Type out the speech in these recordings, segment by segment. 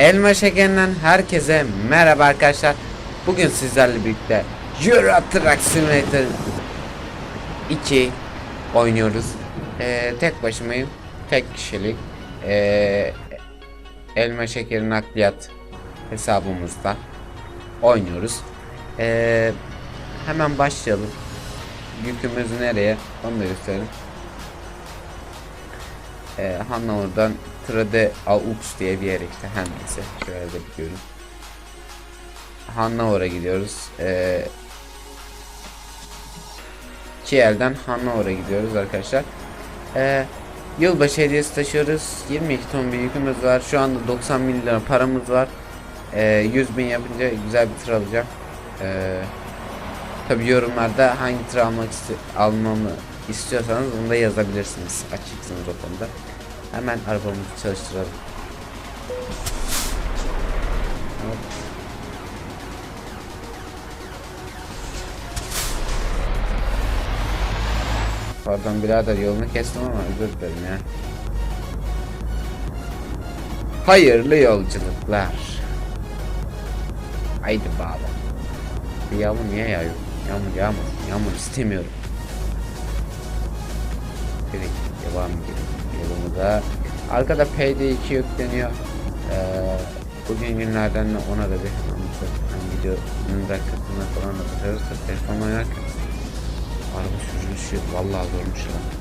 Elma şekerinden herkese merhaba arkadaşlar. Bugün sizlerle birlikte Euro Truck Simulator 2 oynuyoruz. Ee, tek başımayım. Tek kişilik. Ee, elma şekeri nakliyat hesabımızda oynuyoruz. Ee, hemen başlayalım. Yükümüz nereye? Onu da gösterelim. Ee, Hanover'dan Trade Aux diye bir yere işte her neyse şöyle de biliyorum. Hanover'a gidiyoruz. Ee, Kiel'den Hanover'a gidiyoruz arkadaşlar. Ee, yılbaşı hediyesi taşıyoruz. 22 ton bir yükümüz var. Şu anda 90 bin lira paramız var. Ee, 100 bin yapınca güzel bir tır alacağım. Ee, Tabi yorumlarda hangi tır almak iste- almamı istiyorsanız bunu da yazabilirsiniz. Açıksınız o konuda. Hemen arabamızı çalıştıralım. Hop. Pardon birader yolunu kestim ama özür dilerim ya. Hayırlı yolculuklar. Haydi bağla. Bir Yağmur niye yağıyor? Yağmur yağmur. Yağmur istemiyorum. Peki devam edelim. Yolumuza. Arkada PD2 yükleniyor. Ee, bugün günlerden de ona da bir. Hani videonun dakikasına falan da bakarız da telefon oynarken. Araba sürücüsü vallahi zormuş lan.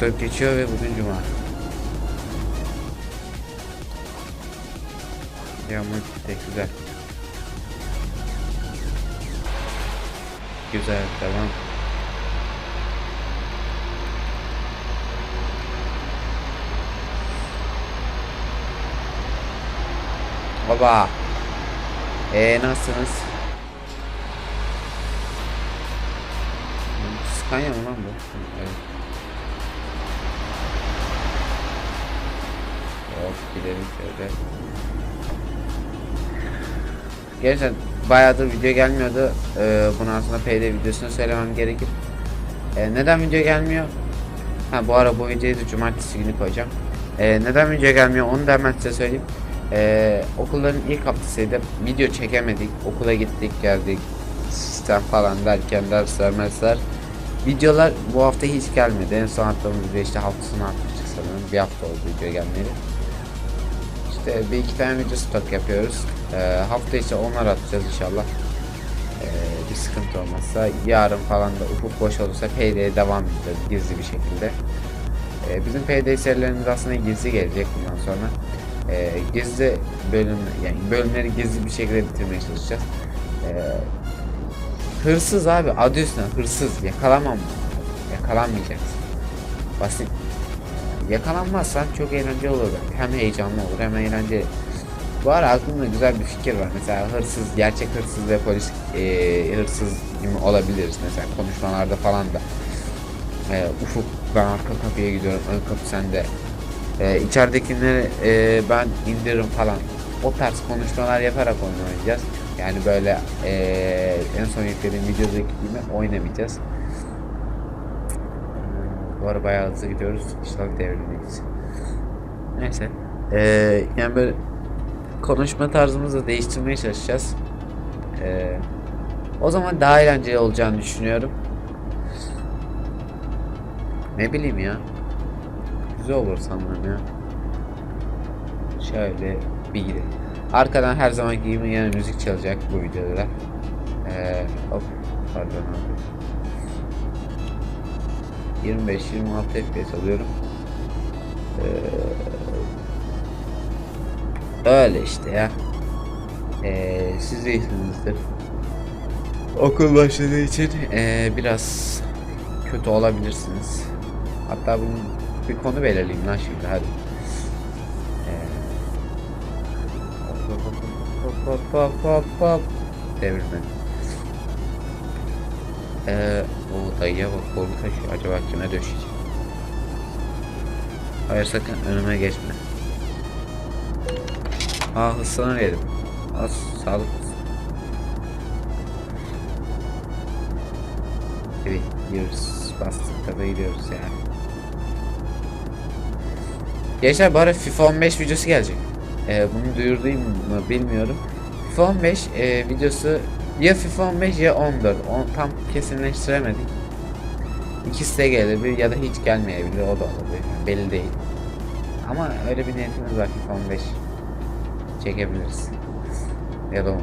44 geçiyor ve bugün cuma. Yağmur gitti güzel. Güzel devam. Baba. Ee nasılsınız? Scania mı lan bu? Evet. Hop gidelim şöyle. Gerçekten bayağıdır video gelmiyordu. Ee, bunu aslında PD videosunu söylemem gerekir. Ee, neden video gelmiyor? Ha bu ara bu videoyu da cumartesi günü koyacağım. Ee, neden video gelmiyor onu da hemen size söyleyeyim. Ee, okulların ilk haftasıydı. Video çekemedik. Okula gittik geldik. Sistem falan derken dersler mesler. Videolar bu hafta hiç gelmedi. En son attığımız video işte haftasını atmıştık sanırım. Bir hafta oldu video gelmeli. İşte bir iki tane video stok yapıyoruz. Ee, hafta içi onlar atacağız inşallah. Ee, bir sıkıntı olmazsa yarın falan da ufuk boş olursa PD'ye devam edeceğiz gizli bir şekilde. Ee, bizim PD serilerimiz aslında gizli gelecek bundan sonra. Ee, gizli bölüm yani bölümleri gizli bir şekilde bitirmeye çalışacağız. Ee, hırsız abi adı üstüne hırsız yakalamam yakalanmayacaksın. Basit. Yakalanmazsan çok eğlenceli olur. Hem heyecanlı olur hem eğlenceli. Bu ara aklımda güzel bir fikir var. Mesela hırsız, gerçek hırsız ve polis e, hırsız gibi olabiliriz. Mesela konuşmalarda falan da. E, ufuk ben arka kapıya gidiyorum, ön kapı sende. E, içeridekileri e, ben indiririm falan. O tarz konuşmalar yaparak oynayacağız. Yani böyle e, en son yüklediğim videodaki gibi oynamayacağız. Bu ara bayağı hızlı gidiyoruz. İnşallah devrilmeyiz. Neyse. Ee, yani böyle konuşma tarzımızı değiştirmeye çalışacağız. Ee, o zaman daha eğlenceli olacağını düşünüyorum. Ne bileyim ya. Güzel olur sanırım ya. Şöyle bir gidelim. Arkadan her zaman gibi yine müzik çalacak bu videoda da. Ee, hop pardon abi. 25-26 FPS alıyorum. Ee, öyle işte ya. Ee, siz de iyisinizdir. Okul başladığı için ee, biraz kötü olabilirsiniz. Hatta bunun bir konu belirleyeyim lan şimdi hadi. Ee, hop hop hop hop hop hop hop devirme. Ee, o dayıya bak kolu taşıyor. Acaba kime döşeyecek? Hayır sakın önüme geçme. Aa hırslanır yedim. Az sağlık. Evet gidiyoruz. Bastık tabi gidiyoruz yani. Gençler bu ara FIFA 15 videosu gelecek. Ee, bunu duyurdum mu bilmiyorum. FIFA 15 e, videosu ya FIFA 15 ya 14. O, tam kesinleştiremedik. İkisi de gelebilir ya da hiç gelmeyebilir. O da olabilir. Belli değil. Ama öyle bir niyetimiz var FIFA 15 çekebiliriz. Ya da 14.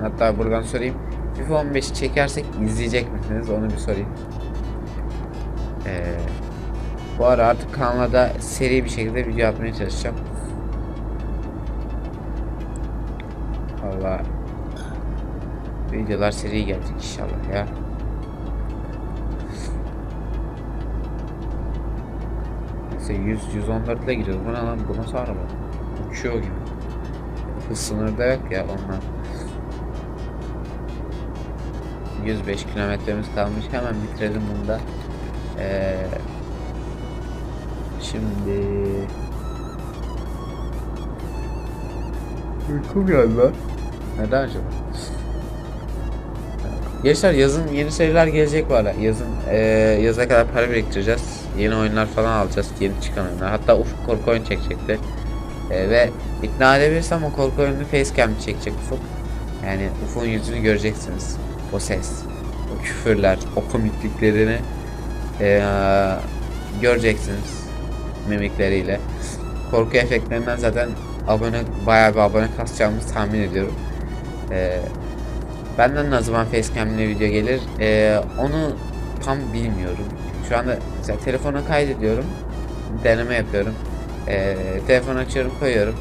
Hatta buradan sorayım. FIFA 15 çekersek izleyecek misiniz? Onu bir sorayım. Ee, bu ara artık kanalda seri bir şekilde video atmaya çalışacağım. Valla videolar seri gelecek inşallah ya. Neyse 100 114 ile gidiyoruz. Bu ne lan? Bu nasıl araba? Uçuyor gibi. Hız sınırı da yok ya ondan. 105 kilometremiz kalmış. Hemen bitirelim bunu da. Ee, şimdi Uykum geldi lan. Neden acaba? Gençler yazın yeni seriler gelecek ara. Yazın ee, yaza kadar para biriktireceğiz. Yeni oyunlar falan alacağız. Yeni çıkan oyunlar. Hatta Ufuk korku oyun çekecekti. Ee, ve ikna edebilirsem o korku oyununu facecam çekecek Ufuk. Yani Ufuk'un yüzünü göreceksiniz. O ses, o küfürler, o komikliklerini ee, göreceksiniz mimikleriyle. Korku efektlerinden zaten abone bayağı bir abone kasacağımızı tahmin ediyorum. Ee, benden ne zaman facecam'li video gelir ee, onu tam bilmiyorum. Şu anda mesela telefona kaydediyorum, deneme yapıyorum. Ee, telefon açıyorum, koyuyorum.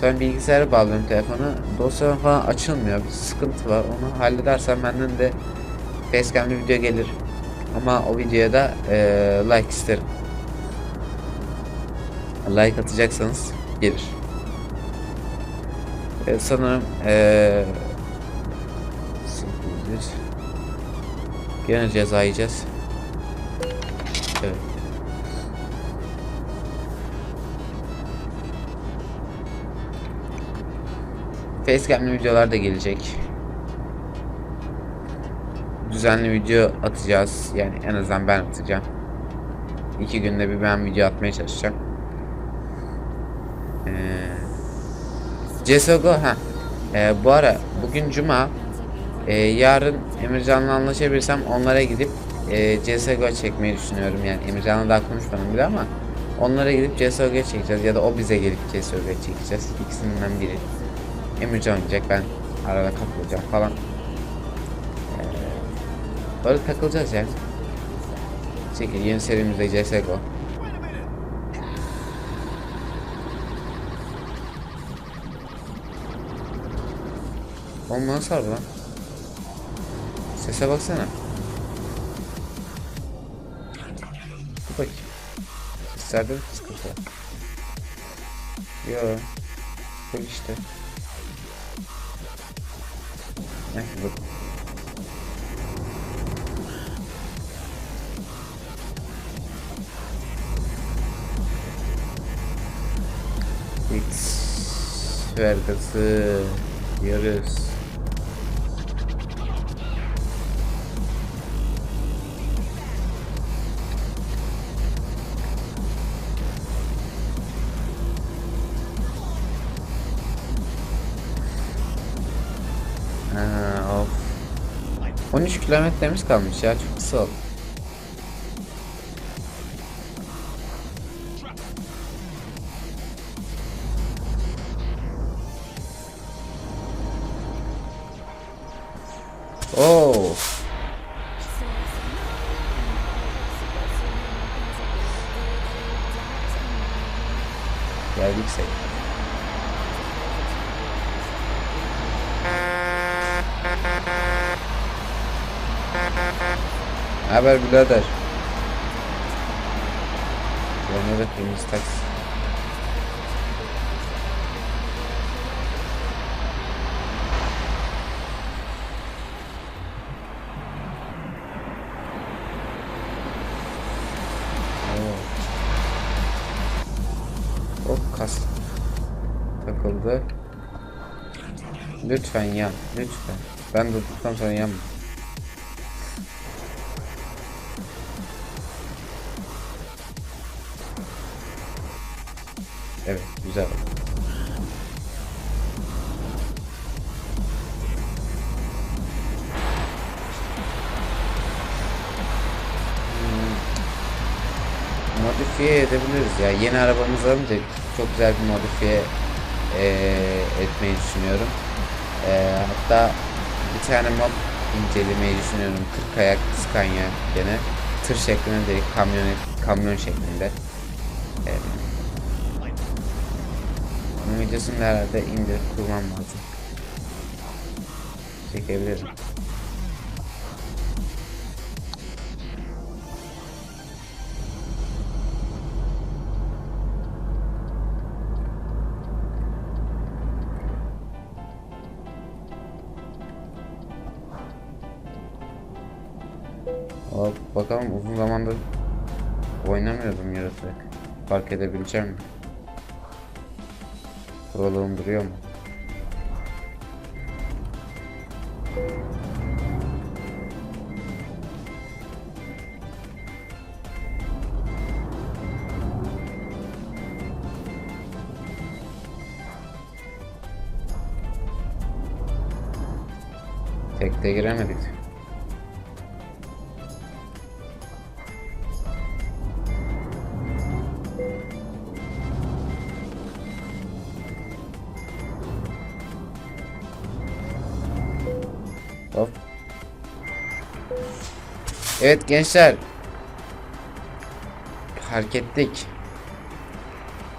Sonra bilgisayara bağlıyorum telefonu. Dosya falan açılmıyor. Bir sıkıntı var. Onu halledersem benden de facecam'li video gelir. Ama o videoya da ee, like isterim. Like atacaksanız gelir. Evet, sanırım ee, 800 Gene ceza yiyeceğiz. Evet. Facecam'li videolar da gelecek. Düzenli video atacağız. Yani en azından ben atacağım. İki günde bir ben video atmaya çalışacağım. Ee, CSGO ha. Ee, bu ara bugün cuma. Ee, yarın Emircan'la anlaşabilirsem onlara gidip e, CSGO çekmeyi düşünüyorum yani Emircan'la daha konuşmadım bile ama onlara gidip CSGO çekeceğiz ya da o bize gelip CSGO çekeceğiz ikisinden biri Emircan oynayacak ben arada katılacağım falan böyle takılacağız yani Çekil yeni serimizde CSGO nasıl harbi lan? Sese baksana. Dur bakayım. Seslerde mi sıkıntı var? Yo. Bak işte. Heh bak. X vergası diyoruz. Ha, of. 13 kilometremiz kalmış ya çok kısa oldu. Oo. Geldik sayı. Haber birader. Da kırmızı taksi. Lütfen yan. Lütfen. Ben durduktan sonra yanma. Evet güzel. Hmm. modifiye edebiliriz ya. Yeni arabamız alınca çok güzel bir modifiye e, etmeyi düşünüyorum. Eee, hatta bir tane mod incelemeyi düşünüyorum. 40 ayak Scania gene. Tır şeklinde değil, kamyon, kamyon şeklinde. Eee, bunun videosunu da herhalde indir kurmam lazım. Çekebilirim. Bakalım uzun zamandır oynamıyordum yaratık. Fark edebileceğim mi? Proluğum duruyor mu? Tekte giremedik. Evet gençler. Fark ettik.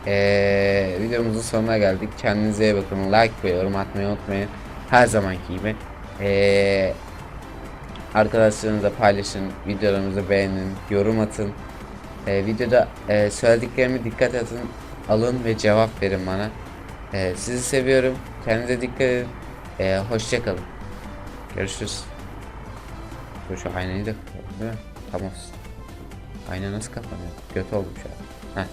Ee, videomuzun sonuna geldik. Kendinize iyi bakın. Like ve yorum atmayı unutmayın. Her zamanki gibi. Ee, arkadaşlarınızla paylaşın. Videolarımızı beğenin. Yorum atın. Ee, videoda e, söylediklerimi dikkat atın. Alın ve cevap verin bana. Ee, sizi seviyorum. Kendinize dikkat edin. Ee, hoşça kalın. Görüşürüz. Dur şu aynayı değil? Tamam. Ayna nasıl kapanıyor? Kötü olmuş ya. Heh.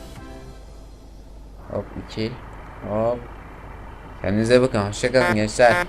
Hop 2. Hop. Kendinize bakın. Hoşça kalın gençler.